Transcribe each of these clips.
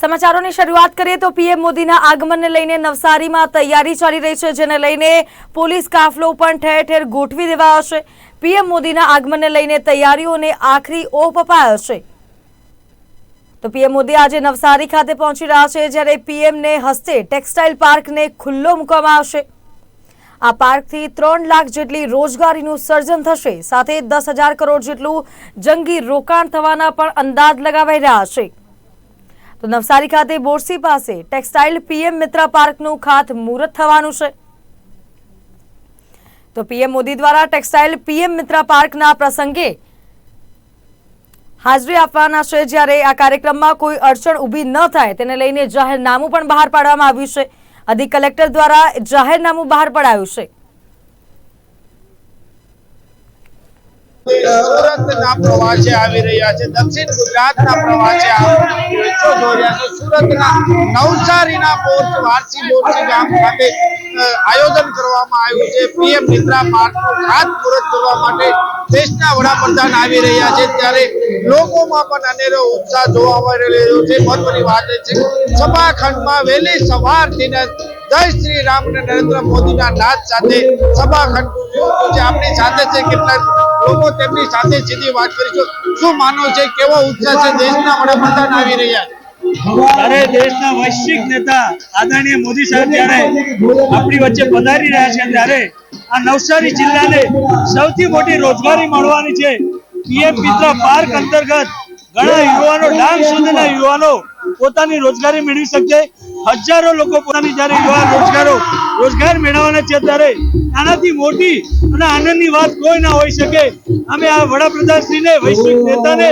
સમાચારોની શરૂઆત કરીએ તો પીએમ મોદીના આગમનને લઈને નવસારીમાં તૈયારી ચાલી રહી છે, જેને લઈને પોલીસ કાફલો પણ ઠેર ઠેર ગોઠવી દેવાયો છે. પીએમ મોદીના આગમનને લઈને તૈયારીઓને આખરી ઓપ અપાયો છે. તો પીએમ મોદી આજે નવસારી ખાતે પહોંચી રહ્યા છે, જ્યારે પીએમને હસ્તે ટેક્સટાઇલ પાર્કને ખુલ્લો મૂકવામાં આવશે. આ પાર્કથી ત્રણ લાખ જેટલી રોજગારીનું સર્જન થશે, સાથે દસ હજાર કરોડ જેટલું જંગી રોકાણ થવાના પણ અંદાજ લગાવાઈ રહ્યા છે. તો નવસારી ખાતે બોરસી પાસે ટેક્સટાઇલ પીએમ મિત્રા પાર્કનું ખાત મુહૂર્ત થવાનું છે. તો પીએમ મોદી દ્વારા ટેક્સટાઇલ પીએમ મિત્રા પાર્કના પ્રસંગે હાજરી આપવાના છે. જ્યારે આ કાર્યક્રમમાં કોઈ અડચણ ઊભી ન થાય તેને લઈને જાહેરનામું પણ બહાર પાડવામાં આવ્યું છે. અધિક કલેક્ટર દ્વારા જાહેરનામું બહાર પડાયું છે. સુરતના પ્રવાસે આવી રહ્યા છે. દક્ષિણ ગુજરાતના પ્રવાસે સુરતના નવસારીના પોર્ટ, વારસી બોરસી ગામ ખાતે આયોજન કરવામાં આવ્યું છે. પીએમ નિદ્રા પાર્કનું ખાતમુહૂર્ત કરવા માટે દેશના વડાપ્રધાન આવી રહ્યા છે. ત્યારે લોકોમાં પણ અનેરો ઉત્સાહ જોવા મળી રહ્યો છે. મહત્વની વાત છે સભાખંડમાં વહેલી સવારથી જય શ્રી રામ અને નરેન્દ્ર મોદીના નાદ સાથે ગુંજ્યું છે. આપણી સાથે છે કેટલાક લોકો તેમની સાથે સીધી વાત કરીશું. શું માનો છે, કેવો ઉત્સાહ છે, દેશના વડાપ્રધાન આવી રહ્યા ત્યારે દેશના વૈશ્વિક નેતા આદરણીય મોદી સાહેબ જ્યારે આપણી વચ્ચે પધારી રહ્યા છે, ત્યારે આ નવસારી જિલ્લાને સૌથી મોટી રોજગારી મળવાની છે. પીએમ મિત્ર પાર્ક અંતર્ગત ઘણા યુવાનો ડાંગ સુધીના યુવાનો પોતાની રોજગારી મેળવી શકે. હજારો લોકો પોતાની જ્યારે યુવા રોજગારો રોજગાર મેળવવાના છે ત્યારે આનાથી મોટી અને આનંદની વાત કોઈ ના હોઈ શકે. અમે આ વડાપ્રધાન શ્રીને વૈશ્વિક નેતાને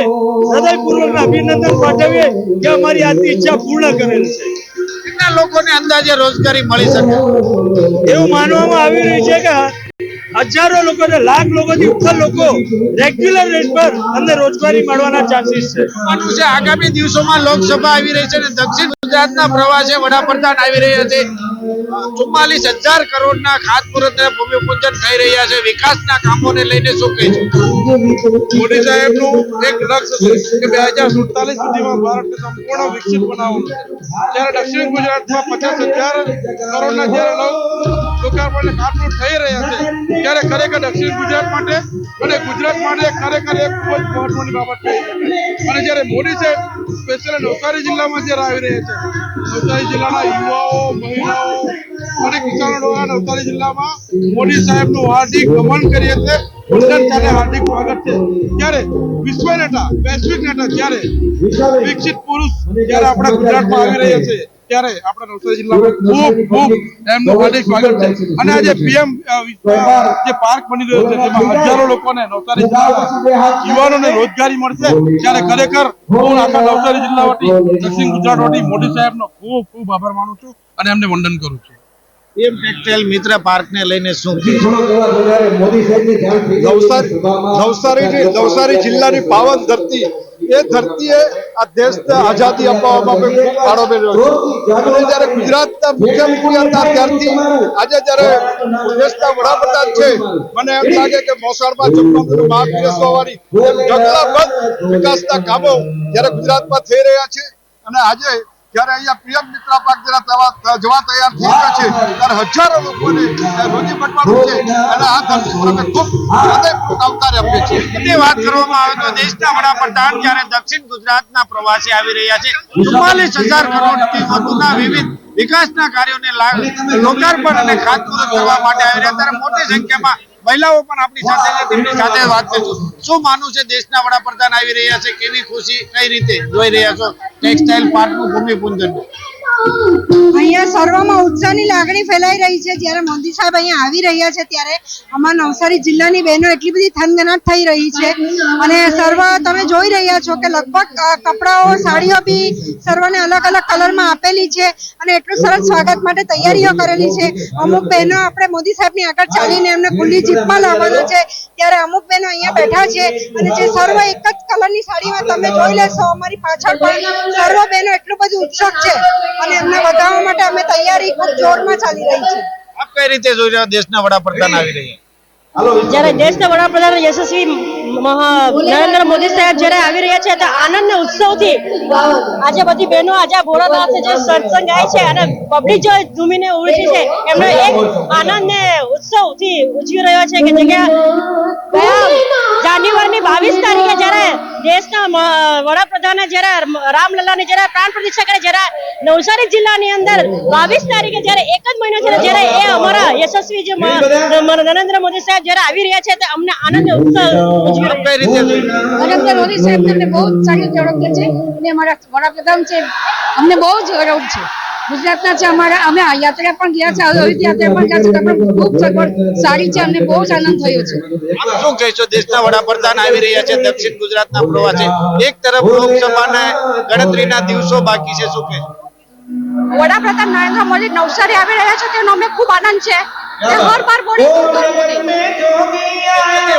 હૃદયપૂર્વક અભિનંદન પાઠવીએ કે અમારી આજની ઈચ્છા પૂર્ણ કરેલ છે. કેટલા લોકોને અંદાજે રોજગારી મળી શકે? એવું માનવામાં આવી રહ્યું છે કે હજારો લોકો ને લાખ લોકોથી ઉપર લોકો રેગ્યુલર રેટ પર અમને રોજગારી મળવાના ચાન્સીસ છે. છે આગામી દિવસોમાં લોકસભા આવી રહી છે અને દક્ષિણ ગુજરાતના પ્રવાસે વડાપ્રધાન આવી રહ્યા છે ચુમ્માલીસ હજાર કરોડના ખાતમુહૂર્ત અને ભૂમિપૂજન થઈ રહ્યા છે. વિકાસના કામોને લઈને શું કહેશો મોદી સાહેબનું એક લક્ષ્ય છે કે બે હજાર સુડતાલીસ સુધીમાં ભારતને સંપૂર્ણ વિકસિત બનાવવાનું છે. જ્યારે દક્ષિણ ગુજરાતમાં પચાસ હજાર કરોડના જ્યારે લો- લોકાર્પણને થઈ રહ્યા છે. ત્યારે ખરેખર દક્ષિણ ગુજરાત માટે અને ગુજરાત માટે ખરેખર એક ખૂબ જ મહત્વની બાબત થઈ અને જ્યારે મોદી સાહેબ સ્પેશિયલ નવસારી જિલ્લામાં જ્યારે આવી રહ્યા છે, નવસારી જિલ્લાના યુવાઓ, મહિલાઓ અને કિસાનો દ્વારા નવસારી જિલ્લામાં મોદી સાહેબનું હાર્દિક ગમન કરીએ છીએ. હાર્દિક સ્વાગત છે. ત્યારે વિશ્વ નેતા, વૈશ્વિક નેતા જ્યારે વિકસિત પુરુષ જ્યારે આપણા ગુજરાતમાં આવી રહ્યા છે ત્યારે આપણા નવસારી જિલ્લામાં ખૂબ ખૂબ એમનું હાર્દિક સ્વાગત છે. અને આજે પીએમ જે પાર્ક બની રહ્યો છે જેમાં હજારો લોકોને નવસારી જિલ્લામાં યુવાનોને રોજગારી મળશે. ત્યારે ખરેખર હું આખા નવસારી જિલ્લા વતી દક્ષિણ ગુજરાત વતી મોદી સાહેબનો ખૂબ ખૂબ આભાર માનું છું અને એમને વંદન કરું છું. એમ ટેક્સટાઇલ મિત્ર પાર્કને લઈને શું? નવસારી નવસારી નવસારી જિલ્લાની પાવન ધરતી એ ધરતીએ આ દેશને આઝાદી અપાવવામાં પણ ખૂબ ફાળો મેળવ્યો અને જ્યારે ગુજરાતના મુખ્યમંત્રી હતા, ત્યારથી આજે જ્યારે દેશના વડાપ્રધાન છે, મને એમ લાગે કે મોસાળમાં માર્ગ બેસવાની ઢગલાબંધ વિકાસના કામો જ્યારે ગુજરાતમાં થઈ રહ્યા છે. અને આજે જ્યારે અહીંયા પીએમ મિત્રા પાક જરા જવા તૈયાર થઈ ગયા છે ત્યારે હજારો લોકોને રોજી બનવાનું છે અને આ ધરતી પર ખૂબ હૃદયપૂર્વક આવકાર આપીએ છીએ. ની વાત કરવામાં આવે તો દેશના વડાપ્રધાન જ્યારે દક્ષિણ ગુજરાતના પ્રવાસે આવી રહ્યા છે ચુમ્માલીસ હજાર કરોડથી વધુના વિવિધ વિકાસના કાર્યોને લોકાર્પણ અને ખાતમુહૂર્ત કરવા માટે આવી રહ્યા ત્યારે મોટી સંખ્યામાં મહિલાઓ પણ આપણી સાથે તેમની સાથે વાત કરીશું શું માનવું છે દેશના વડાપ્રધાન આવી રહ્યા છે? કેવી ખુશી? કઈ રીતે? જોઈ રહ્યા છો. ટેક્સટાઇલ પાર્કનું ભૂમિપૂજન. અહીંયા સર્વમાં ઉત્સાહની લાગણી ફેલાઈ રહી છે. જ્યારે મોદી સાહેબ અહીંયા આવી રહ્યા છે, ત્યારે અમારા નવસારી જિલ્લાની બહેનો એટલી બધી થનગનાટ થઈ રહી છે. અને સર્વ તમે જોઈ રહ્યા છો કે લગભગ કપડાઓ, સાડીઓ બી સર્વને અલગ અલગ કલરમાં આપેલી છે અને એટલું સરસ સ્વાગત માટે તૈયારીઓ કરેલી છે. અમુક બહેનો આપણે મોદી સાહેબની આગળ ચાલીને એમને ખુલ્લી જીપમાં લાવવાનું છે. ત્યારે અમુક બહેનો અહીંયા બેઠા છે અને જે સર્વ એક જ કલરની સાડીમાં તમે જોઈ લેશો, અમારી પાછળ પણ સર્વ બહેનો એટલું બધું ઉત્સુક છે. અને એમને વધારવા માટે અમે તૈયારી ખૂબ જોરમાં ચાલી રહી છે. આપ કઈ રીતે જોઈ રહ્યા દેશના વડાપ્રધાન આવી રહ્યા જ્યારે દેશના વડાપ્રધાન યશસ્વી નરેન્દ્ર મોદી સાહેબ જ્યારે આવી રહ્યા છે તો આનંદ ને ઉત્સવથી આજે બધી બહેનો આજે ભોળાનાથ જે સત્સંગ આવી છે અને પબ્લિક જો ઝૂમીને ઉડી છે એમનો એક આનંદ ને ઉત્સવથી ઉજવી રહ્યો છે કે જગ્યા ગયા જાન્યુઆરીની બાવીસ તારીખે જ્યારે દેશના વડાપ્રધાને જ્યારે રામલલ્લાને જ્યારે પ્રાણ પ્રતિષ્ઠા કરે જ્યારે નવસારી જિલ્લાની અંદર બાવીસ તારીખે જ્યારે એક જ મહિનો છે જ્યારે એ અમારા યશસ્વી જે નરેન્દ્ર મોદી સાહેબ જ્યારે આવી રહ્યા છે તે અમને આનંદ? નરેન્દ્ર મોદી સાહેબ તમને બહુ જ સારી ઓળખે છે. અને અમારા વડાપ્રધાન છે અમને બહુ જ ગૌરવ છે. ગુજરાતના છે અમારા અમે આ યાત્રા પણ ગયા છે અયોધ્યા યાત્રા પણ ગયા છે પણ અમને ખૂબ સગવડ સારી છે અમને બહુ જ આનંદ થયો છે. શું કહેશો દેશના વડાપ્રધાન આવી રહ્યા છે દક્ષિણ ગુજરાતના પ્રવાસે. એક તરફ લોકસભાના ગણતરીના દિવસો બાકી છે શું કહેશો વડાપ્રધાન નરેન્દ્ર મોદી નવસારી આવી રહ્યા છે તેનો અમે ખૂબ આનંદ છે.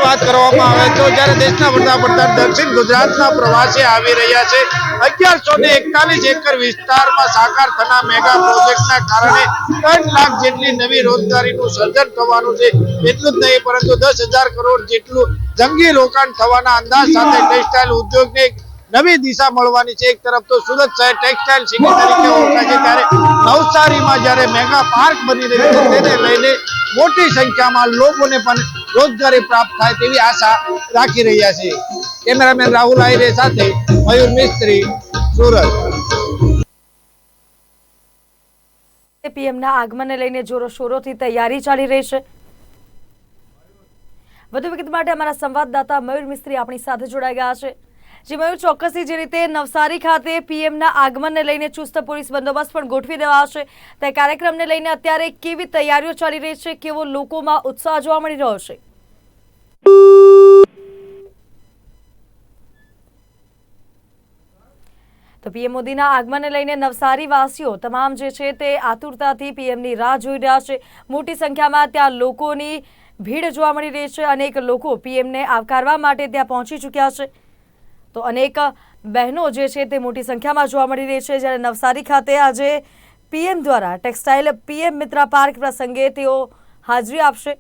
વાત કરવામાં આવે તો જ્યારે દેશના વડાપ્રધાન દક્ષિણ ગુજરાતના પ્રવાસે આવી રહ્યા છે અગિયારસો ને એકતાલીસ એકર વિસ્તારમાં સાકાર થનાર મેગા પ્રોજેક્ટના કારણે ત્રણ લાખ જેટલી નવી રોજગારીનું સર્જન થવાનું છે. એટલું જ નહીં પરંતુ દસ હજાર કરોડ જેટલું જંગી રોકાણ થવાના અંદાજ સાથે ટેક્સટાઇલ ઉદ્યોગને નવી દિશા મળવાની છે. એક તરફ તો સુરત શહેર ટેક્સટાઇલ સિટી તરીકે ઓળખાય છે. ત્યારે નવસારીમાં જ્યારે મેગા પાર્ક બની રહ્યું છે, તેને લઈને મોટી સંખ્યામાં લોકોને પણ રોજગારી પ્રાપ્ત થાય તેવી આશા રાખી રહ્યા છે. કેમેરામેન રાહુલ આહિરે સાથે મયુર મિસ્ત્રી, સુરત. પીએમના આગમનને લઈને જોરો શોરોથી તૈયારી ચાલી રહી છે. વધુ વિગત માટે અમારા સંવાદદાતા મયુર મિસ્ત્રી આપણી સાથે જોડાઈ ગયા છે. જે મયુર ચોક્કસથી જે રીતે નવસારી ખાતે પીએમના આગમનને લઈને ચુસ્ત પોલીસ બંદોબસ્ત પણ ગોઠવી દેવાશે. તે કાર્યક્રમને લઈને અત્યારે કેવી તૈયારીઓ ચાલી રહી છે, કેવો લોકોમાં ઉત્સાહ જોવા મળી રહ્યો છે? તો પીએમ મોદીના આગમનને લઈને નવસારી વાસીઓ તમામ જે છે તે આતુરતાથી પીએમની રાહ જોઈ રહ્યા છે. મોટી સંખ્યામાં ત્યાં લોકોની ભીડ જોવા મળી રહી છે. અનેક લોકો પીએમને આવકારવા માટે ત્યાં પહોંચી ચૂક્યા છે. તો અનેક બહેનો જે છે તે મોટી સંખ્યામાં જોવા મળી રહી છે. જ્યારે નવસારી ખાતે આજે પીએમ દ્વારા ટેક્સટાઇલ પીએમ મિત્રા પાર્ક પ્રસંગે તેઓ હાજરી આપશે.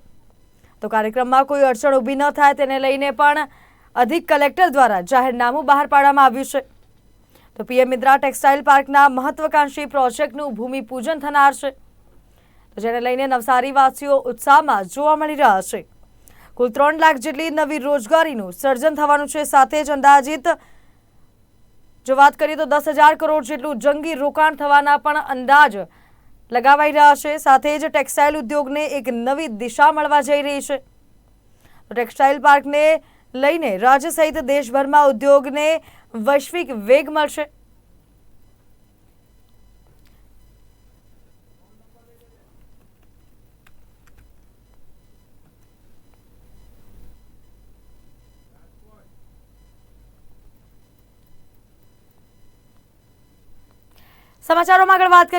તો કાર્યક્રમમાં કોઈ અડચણ ઊભી ન થાય તેને લઈને પણ અધિક કલેક્ટર દ્વારા જાહેરનામું બહાર પાડવામાં આવ્યું છે. તો પીએમ મિત્રા ટેક્સટાઇલ પાર્કના મહત્વાકાંક્ષી પ્રોજેક્ટનું ભૂમિપૂજન થનાર છે. તો જેને લઈને નવસારીવાસીઓ ઉત્સાહમાં જોવા મળી રહ્યા છે. કુલ ત્રણ લાખ જેટલી નવી રોજગારીનું સર્જન થવાનું છે. સાથે જ અંદાજિત જો વાત કરીએ તો દસ હજાર કરોડ જેટલું જંગી રોકાણ થવાના પણ અંદાજ લગાવાઈ રહ્યા છે. સાથે જ ટેક્સટાઇલ ઉદ્યોગને એક નવી દિશા મળવા જઈ રહી છે. ટેક્સટાઇલ પાર્કને લઈને રાજ્ય સહિત દેશભરમાં ઉદ્યોગને વૈશ્વિક વેગ મળશે. સમાચારોમાં આગળ વાત